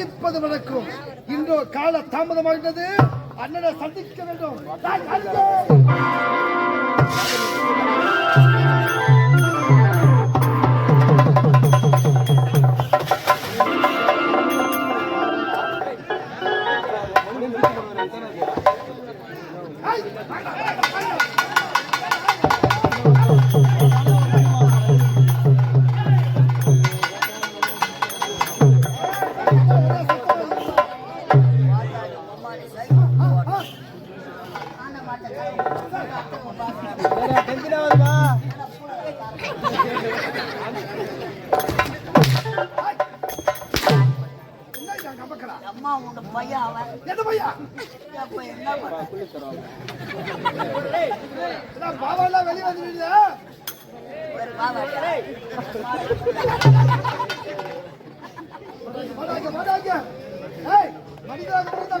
சந்திப்பது வழக்கம். இன்றோ கால தாமதமாகிட்டது அண்ணனை சந்திக்க வேண்டும்.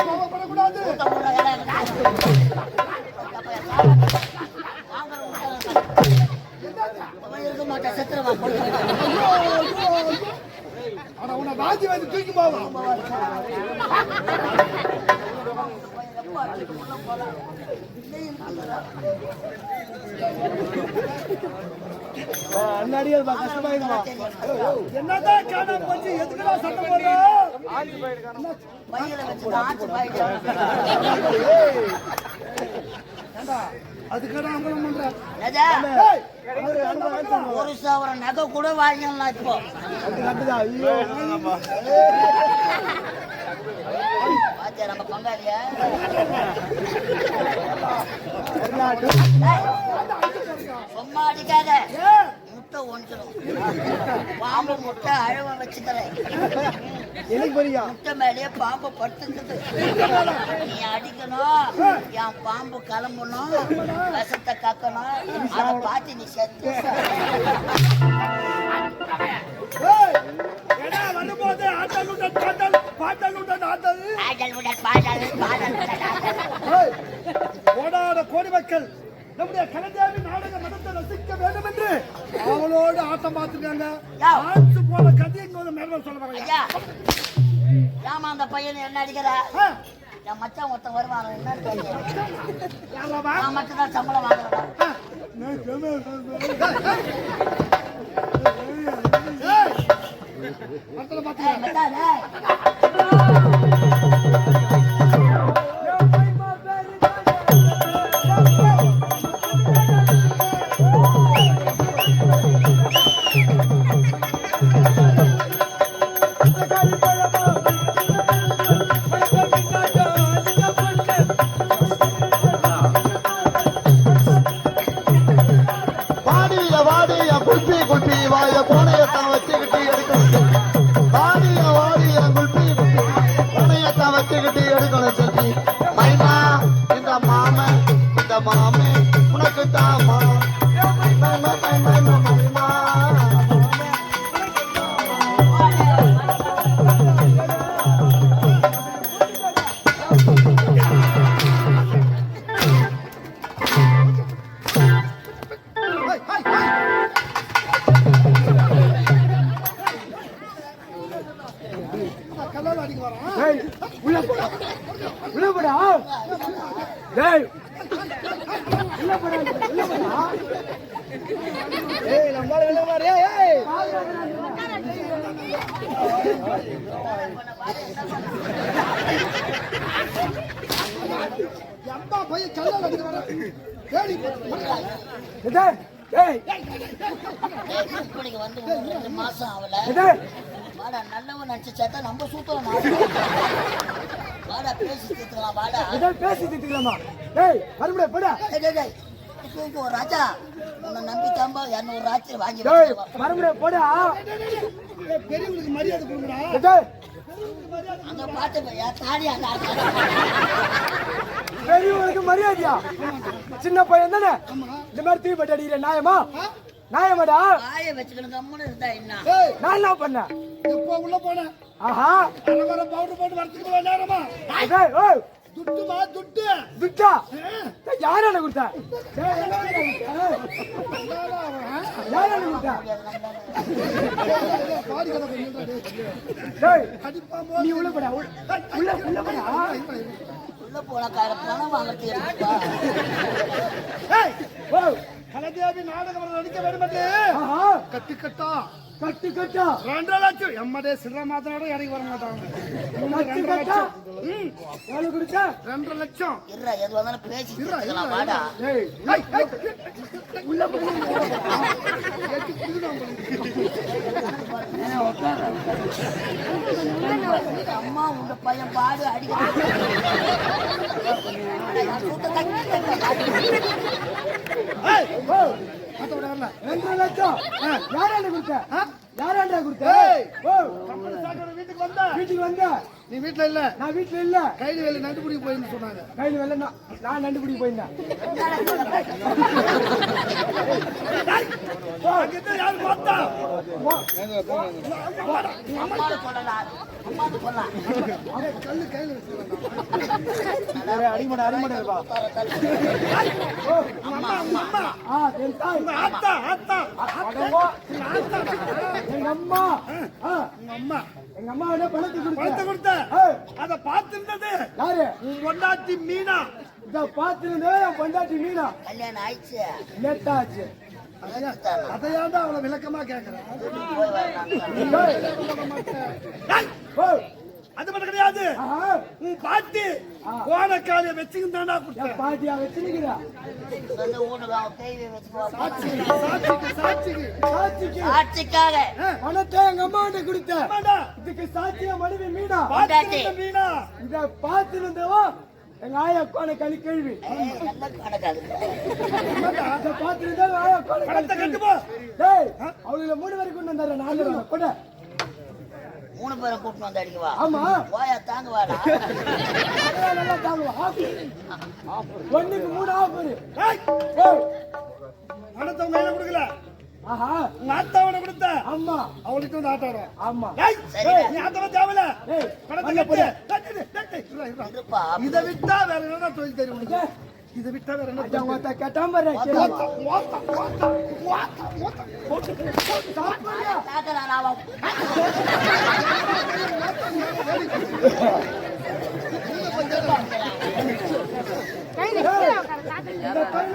கோபப்படக்கூடாது இருக்க மாட்டேன் செத்துருவா ஆனா உன்னை வாந்தி வந்து தூக்கி என்னதான் காணாம போச்சு? எதுக்குடா வச்சு அதுக்கடா அம்பலம் பண்ற? ஏய், அவரு அந்த பக்கம் ஒரு சவரம் நகை கூட வாங்கிடலாம் இப்போ. நம்ம பங்காளியா? சும்மா அடிக்காத முட்டை ஒன்றுடும் பாம்பு முட்டை அழுவ வச்சுக்கிறேன். முட்டை மேலேயே பாம்பு படுத்துக்குது. நீ அடிக்கணும். என் பாம்பு கிளம்பணும். விஷத்தை கக்கணும். அதை பார்த்து நீ செத்து. மக்கள் நம்முடைய கலைஞாவி நாடக மதத்தை ரசிக்க வேண்டும் என்று அவளோடு ஆட்டம் பார்த்துருக்காங்க. ஆட்சி போன கதை இங்க வந்து மேடம் சொல்ல வராங்க ஐயா. ஏமா அந்த பையன் என்ன அடிக்கிற? என் மச்சான் ஒருத்தன் வருவான் என்னன்னு? நான் மட்டும் தான் சம்பளம் வாங்குறேன். மத்தல பாத்துக்க. ஏய் நம்மால மாறியா ஏய் எம்பா போய் கல்லால டேய் டேய் இப்படிக்கு வந்து ஒரு மாசம் வாடா நல்லவன் நினைச்சு சேர்த்தா நம்ம சூத்திரம் வாடா பேசி தீர்த்துக்கலாம் வாடா. டேய் பேசி திட்டுக்கலாமா டேய் மறுபடியும் போடா. ஒரு ராஜா. உன்னை இரநூறு ராத்திரி வாங்கி. மறுபடியும் போடா. பெரியவங்களுக்கு மரியாதை டேய் அங்க தாடி அந்த மரியாதையா? சின்ன பையன் தானே? இந்த மாதிரி தீ பட்டு அடிக்கிற நியாயமா? நியாயமாடா? வாயை வச்சுக்கணும் கம்முன்னு இருந்தா என்ன? ஏய் நான் என்ன பண்ணேன்? உள்ள போனேன்? ஆஹா. பவுடர் போட்டு வரத்துக்கு நேரமா. துட்டுமா துட்டு? டேய், யாரால கொடுத்தா? யாரால கொடுத்தா? நீ? உள்ள போடா உள்ள உள்ள உள்ள போடா. உள்ள போன கார பணம் வாங்கறது இருக்குப்பா ஏய் ஓ. கலதேவி நாடகம் நடிக்க வேண்டும் என்று ஆஹா. கட்டு கட்டா. ரெண்டரை லட்சம். எம்மடே சில்லற மாத்தனோட இறங்கி வர மாட்டாங்க. கட்டு ரெண்டரை கட்டா. லட்சம். ம், எவ்வளவு கொடுத்தா? ரெண்டரை லட்சம். இருடா எது வந்தாலும் பேசி தீர்த்துக்கலாம் வாடா. டேய் ஏய், ஏய், உள்ள. அம்மா உங்க பையன் பாடு அடிக்க ரெண்டரை லட்சம். யாரால கொடுத்த? யாராண்டா கொடுத்த? வீட்டுக்கு வந்த. வீட்டுக்கு வந்த. நீ வீட்டுல இல்ல? நான் வீட்டுல இல்ல. கைது வேலை நண்டுபிடிக்க போயின்னு சொன்னாங்க. கையில் வெள்ள நான் நான் கண்டுபிடிக்க போயிருந்தேன். கையில அடிமடை அடிமடை எங்க அம்மா. ஆ. உங்க அம்மா. எங்க அம்மா பணத்தை கொடுத்த? அத பார்த்திருந்தது. யாரு? உன் பொண்டாட்டி மீனா. இத பார்த்திருந்தே என் பொண்டாட்டி மீனா. கல்யாணம் ஆயிடுச்சு. நெட்டாச்சு அதையாண்டா அவளை விளக்கமா கேக்குறேன் அவன் கைவி வச்சுக்குவா சாட்சிக்கு சாட்சிக்கு சாட்சிக்கு. சாட்சிக்கு. ஆட்சிக்காக பணத்தை எங்க அம்மா கிட்ட கொடுத்த ஆமாடா, இதுக்கு சாட்சியா மனைவி மீனா? மீனா? இத பார்த்திருந்தவோ எங்க ஆயா கோண களி கேள்வி. பார்த்திருந்தா ஆயா கோண டேய் அவளுல மூணு பேருக்கு கொண்டு வந்தாரு நாலு கொண்ட மூணு பேரை கூட்டிட்டு வந்து அடிக்கவா? ஆமா. போயா தாங்க வாடா நல்லா தாங்குவோம் ஆஃப் ஒண்ணுக்கு மூணு ஆஃப் ஏய், ஏய். பணத்தை உங்க கையில கொடுக்கல. ஆஹா. உங்க ஆத்தாவோட கொடுத்த. ஆமா. அவளுக்கு வந்து ஆட்டாடும் ஆமா. நீ ஆத்தாவை தேவையில்ல. ஏய் பணத்தை இதை விட்டா வேற என்ன தொழில் தெரியும் இதை விட்டா வேற என்ன. ஓத்தா,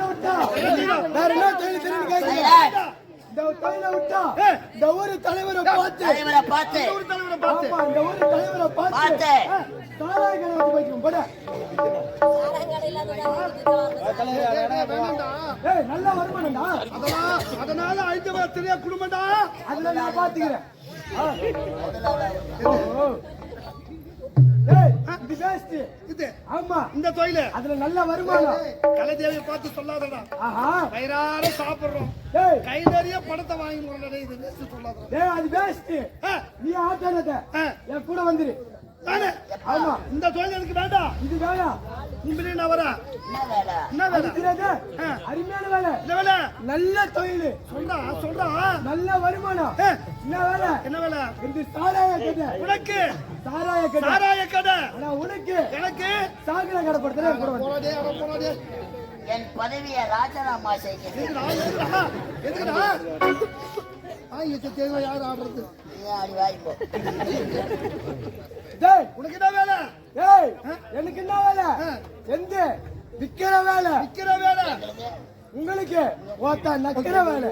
விட்டா. வேற என்ன தொழில் தெரியும்? சைலண்ட். இந்த ஊரு தலைவரை பார்த்து. தலைவரை பார்த்து. தலைவரை பார்த்து இந்த ஊரு தலைவரை பார்த்து. நல்ல வருமானம்டா அதெல்லாம் அதனால ஐந்து தெரியா குடும்பம்டா அதுல நான் பாத்துக்கிறேன் இந்த தொழில் அதுல நல்ல வருமானம் கலைதேவியை பார்த்து சொல்லாதடா வயிறார சாப்பிடுறோம் கை நிறைய பணத்தை வாங்கி போறடா இது ஏய் அது வேஸ்ட் ஆ, நீ ஆட்டானத ஆ, என் கூட வந்துரு. நானு ஆமா. இந்த தொழில் எனக்கு வேண்டாம். இது வேணாம். உண்மையிலே நான் வரேன் என்ன வேலை. அருமையான வேலை? என்ன வேலை? நல்ல தொழில். சொல்றா சொல்றா. நல்ல வருமானம். என்ன வேலை? என்ன வேலை? இது சாராய கடை உனக்கு? சாராய கடை சாராய கடை ஆனா உனக்கு? எனக்கு? சாக்கடை கடை படுத்துறேன் என் பதவியை ராஜினாமா செய்கிறேன். எதுக்குடா? எதுக்குடா? தேவை யார் ஆடுறது? டேய் உனக்கு என்ன வேலை? ஏய் எனக்கு என்ன வேலை? எந்த விக்கிற வேலை. விக்கிற வேலை. உங்களுக்கு? ஓத்தா நக்கிற வேலை.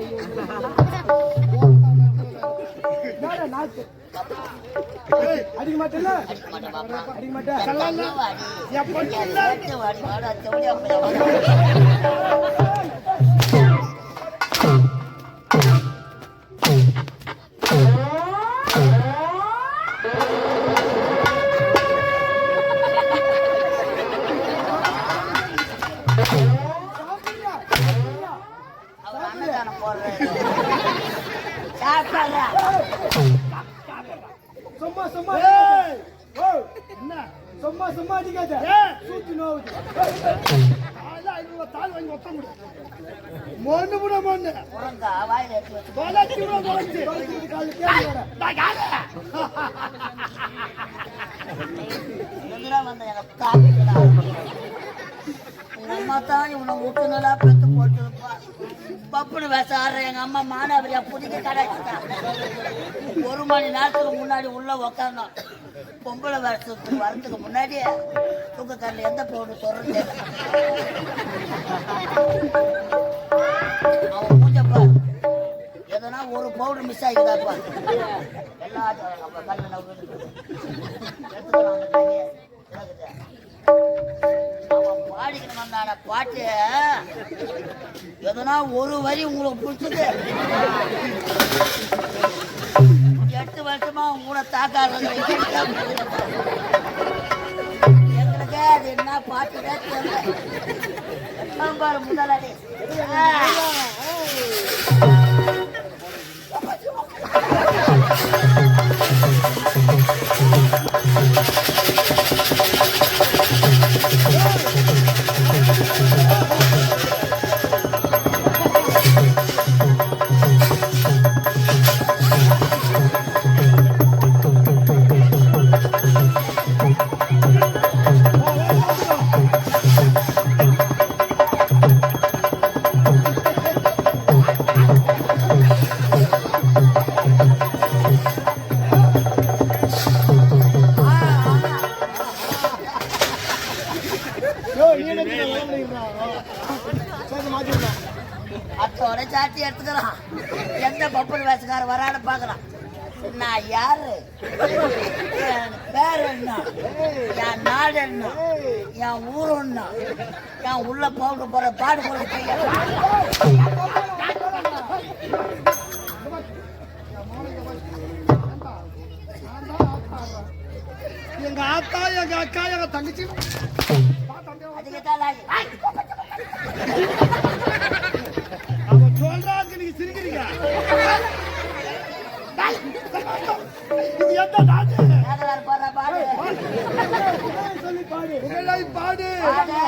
நாக்கு? அடிக்க மாட்டேல்ல அடிக்க மாட்டேன். பாப்பா அடிக்க மாட்டேன். சும்மா சும்மா அடிக்காத சூத்து நோவுது தாலி வாங்கி ஒத்த முடி. மொண்ணு முட மொண்ணு. முருங்கா வாயில எடுத்து வச்சு தொலைச்சி விட தொலைச்சி. தொலைச்சிட்டு காலு தேடி வர நான் யாரு? எதிரா வந்த எனக்கு தாக்குதடா. உங்க அம்மா தான் இவனை ஊட்டுனலா பெத்து போட்டுருப்பா பப்புனு ஆடுற எங்க அம்மா மானாவரியா புதிக்க கடைச்சிட்டா ஒரு மணி நேரத்துக்கு முன்னாடி உள்ள உக்காந்தோம். பொம்பளை வருஷத்துக்கு வரத்துக்கு முன்னாடி தூக்கக்காரில் எந்த போடு சொல்றது அவன் பூஜைப்பா எதனா ஒரு பவுடர் மிஸ் ஆகிதாப்பா எல்லாத்தையும் கல்ல வந்தான பாட்டு எதனா ஒரு வரி உங்களுக்கு பிடிச்சது. வருஷமா எங்களுக்கு அது என்ன தெரியல ஆ. அத்தோட சாட்டி எடுத்துக்கிறான் எந்த பப்பன் வேசக்கார வரான்னு பார்க்கலாம். நான் யாரு? பேர் என்ன? என் நாடு என்ன? என் ஊர் என்ன? என் உள்ள போக போற பாடு பையன் எங்க ஆத்தா எங்க அக்கா எங்க தங்கச்சி? அதுக்கு தான். அவன் சொல்றாங்க நீங்க சிரிக்கிறீங்க இது எந்த நாடு மேகலார் போடுற பாடு சொல்லி பாடு உங்களை பாடு பாடு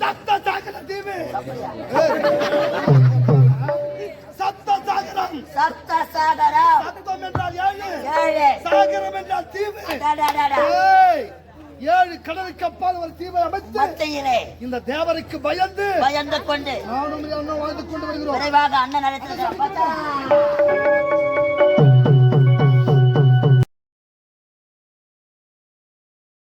சப்த சாகர தீவு அப்படியா? சப்த சாகரம் சப்த சாகரம் சப்தம் என்றால் ஏழு ஏழு சாகரம் என்றால் தீவு டடடடட. ஏய், ஏழு கடலுக்கு அப்பால் ஒரு தீவை அமைத்து மத்தியிலே இந்த தேவருக்கு பயந்து பயந்து கொண்டு நானும் அண்ணன் வாழ்ந்து கொண்டு வருகிறோம். விரைவாக அண்ணன் நடத்திருக்கிற பார்த்தா